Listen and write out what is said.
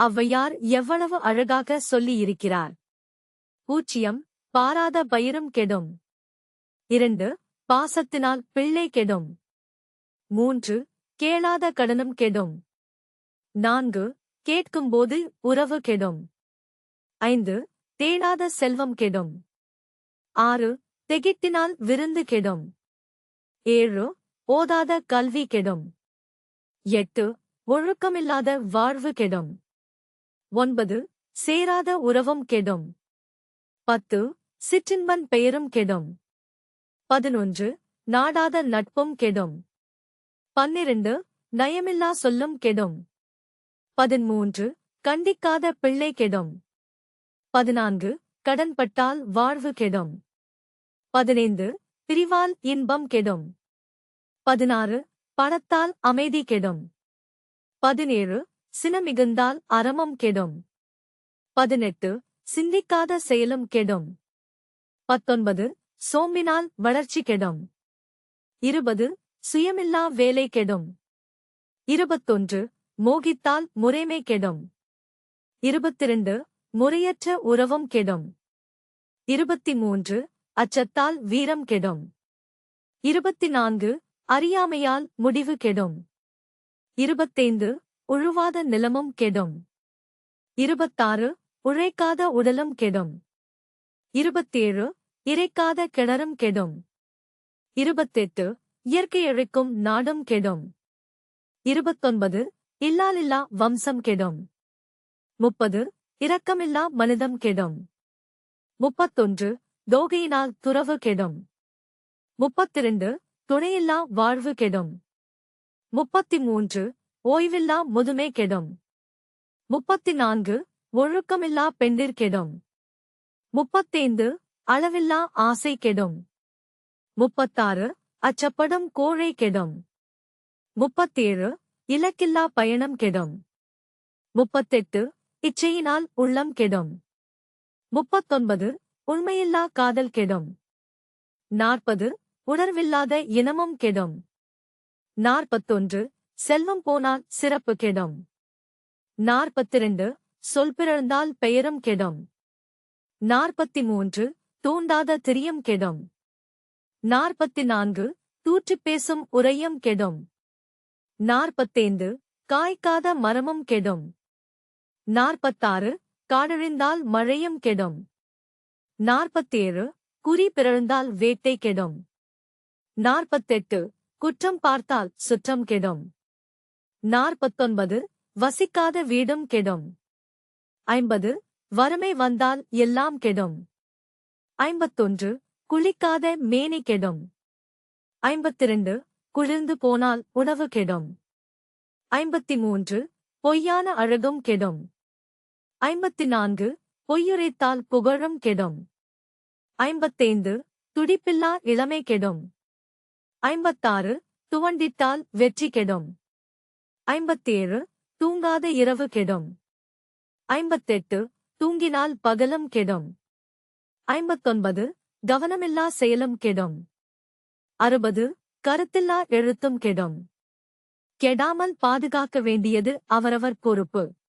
ஔவையார் எவ்வளவு அழகாக சொல்லியிருக்கிறார். பூச்சியம் பாராத பயிரும் கெடும். இரண்டு பாசத்தினால் பிள்ளை கெடும். மூன்று கேளாத கடனும் கெடும். நான்கு கேட்கும்போது உறவு கெடும். ஐந்து தேடாத செல்வம் கெடும். ஆறு திகிட்டினால் விருந்து கெடும். ஏழு ஓதாத கல்வி கெடும். எட்டு ஒழுக்கமில்லாத வாழ்வு கெடும். ஒன்பது சேராத உறவும் கெடும். பத்து சிற்றின்பன் பெயரும் கெடும். பதினொன்று நாடாத நட்பும் கெடும். பன்னிரண்டு நயமில்லா சொல்லும் கெடும். பதிமூன்று கண்டிக்காத பிள்ளை கெடும். பதினான்கு கடன்பட்டால் வாழ்வு கெடும். பதினைந்து பிரிவால் இன்பம் கெடும். பதினாறு பணத்தால் அமைதி கெடும். பதினேழு சினமிகுந்தால் அறமும் கெடும். பதினெட்டு சிந்திக்காத செயலும் கெடும். பத்தொன்பது சோம்பினால் வளர்ச்சி கெடும். இருபது சுயமில்லா வேலை கெடும். இருபத்தொன்று மோகித்தால் முறைமை கெடும். இருபத்திரண்டு முறையற்ற உறவும் கெடும். இருபத்தி மூன்று அச்சத்தால் வீரம் கெடும். இருபத்தி நான்கு அறியாமையால் முடிவு கெடும். இருபத்தைந்து உழுவாத நிலமும் கெடும். இருபத்தாறு உழைக்காத உடலும் கெடும். இருபத்தேழு இறைக்காத கிணறும் கெடும். இருபத்தெட்டு இயற்கை இழைக்கும் நாடும் கெடும். இருபத்தொன்பது இல்லாலில்லா வம்சம் கெடும். முப்பது இரக்கமில்லா மனிதம் கெடும். முப்பத்தொன்று தோகையினால் துறவு கெடும். முப்பத்திரண்டு துணையில்லா வாழ்வு கெடும். முப்பத்தி மூன்று ஓய்வில்லா முதுமை கெடும். முப்பத்தி நான்கு ஒழுக்கமில்லா பெண்டிர் கெடும். முப்பத்தைந்து அளவில்லா ஆசை கெடும். முப்பத்தாறு அச்சப்படும் கோழை கெடும். முப்பத்தேழு இலக்கில்லா பயணம் கெடும். முப்பத்தெட்டு இச்சையினால் உள்ளம் கெடும். முப்பத்தொன்பது உண்மையில்லா காதல் கெடும். நாற்பது உணர்வில்லாத இனமும் கெடும். நாற்பத்தொன்று செல்வம் போனால் சிறப்பு கெடும். நாற்பத்திரண்டு சொல் பிறந்தால் பெயரும் கெடும். நாற்பத்தி மூன்று தூண்டாத திரியம் கெடும். நாற்பத்தி நான்கு தூற்றிப் பேசும் உரையும் கெடும். நாற்பத்தைந்து காய்க்காத மரமும் கெடும். நாற்பத்தாறு காடழிந்தால் மழையும் கெடும். நாற்பத்தேழு குறி பிறழ்ந்தால் வேட்டை கெடும். நாற்பத்தெட்டு குற்றம் பார்த்தால் சுற்றம் கெடும். நாற்பத்தொன்பது வசிக்காத வீடும் கெடும். ஐம்பது வறுமை வந்தால் எல்லாம் கெடும். ஐம்பத்தொன்று குளிக்காத மேனி கெடும். ஐம்பத்திரண்டு குளிர்ந்து போனால் உணவு கெடும். ஐம்பத்தி மூன்று பொய்யான அழகும் கெடும். ஐம்பத்தி நான்கு பொய்யுரைத்தால் புகழும் கெடும். ஐம்பத்தைந்து துடிப்பில்லா இளமை கெடும். ஐம்பத்தாறு துவண்டித்தால் வெற்றி கெடும். ஐம்பத்தேழு தூங்காத இரவு கெடும். ஐம்பத்தெட்டு தூங்கினால் பகலும் கெடும். ஐம்பத்தொன்பது கவனமில்லா செயலும் கெடும். அறுபது கருத்தில்லா எழுத்தும் கெடும். கெடாமல் பாதுகாக்க வேண்டியது அவரவர் பொறுப்பு.